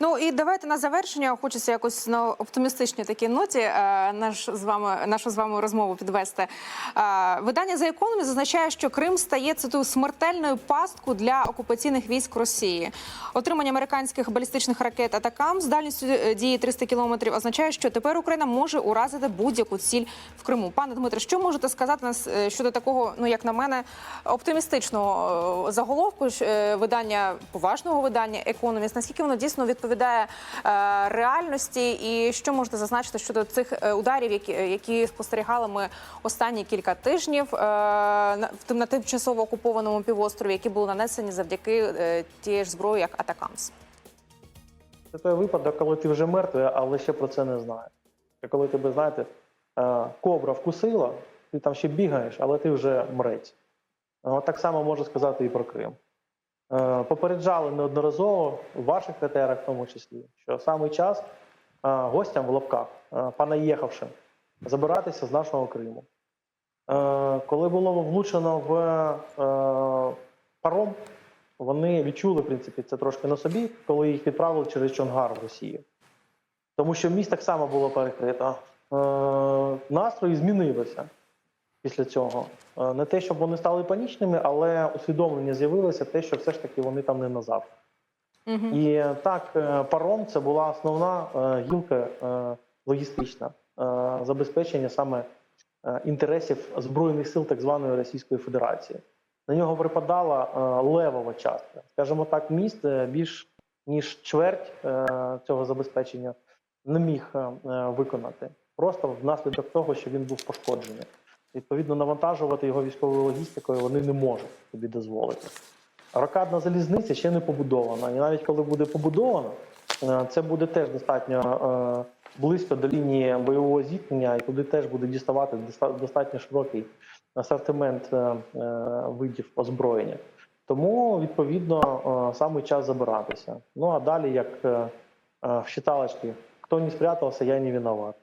Ну і давайте на завершення хочеться якось на оптимістичній такій ноті е, наш з вами нашу з вами розмову підвести. Е, Видання за економі зазначає, що Крим стає цитую смертельною пасткою для окупаційних військ Росії. Отримання американських балістичних ракет Атакам з дальністю е, дії 300 кілометрів означає, що тепер Україна може уразити будь-яку ціль в Криму. Пане Дмитре, що можете сказати нас щодо такого, ну як на мене, оптимістичного заголовку видання поважного видання Економіст? Наскільки воно дійсно відповідає е, реальності, і що можете зазначити щодо цих е, ударів, які, які спостерігали ми останні кілька тижнів е, на, на тимчасово окупованому півострові, які були нанесені завдяки тієї ж зброї, як Атакамс? Це той випадок, коли ти вже мертвий, але ще про це не знаєш. Коли тебе, знаєте, кобра вкусила, ти там ще бігаєш, але ти вже мрець. Так само можу сказати і про Крим. Е, Попереджали неодноразово в ваших етерах, в тому числі, що саме час е, гостям в лапках, е, понаїхавшим, забиратися з нашого Криму. Коли було влучено в паром, вони відчули, в принципі, це трошки на собі, коли їх відправили через Чонгар в Росію. Тому що міст так само було перекрито. Настрої змінилися після цього. Е, не те, щоб вони стали панічними, але усвідомлення з'явилося те, що все ж таки вони там не назад. Угу. І так, е, паром це була основна е, гілка логістична забезпечення саме інтересів збройних сил так званої Російської Федерації. На нього припадала левова частка. Скажімо так, міст більш ніж чверть цього забезпечення не міг виконати. Просто внаслідок того, що він був пошкоджений. Відповідно, навантажувати його військовою логістикою вони не можуть собі дозволити. Рокадна залізниця ще не побудована. І навіть коли буде побудована, е, це буде теж достатньо е, близько до лінії бойового зіткнення, і туди теж буде діставати достатньо широкий асортимент е, видів озброєння. Тому, відповідно, саме час забиратися. Ну а далі, як в считалочці, хто не спрятався, я не виноват.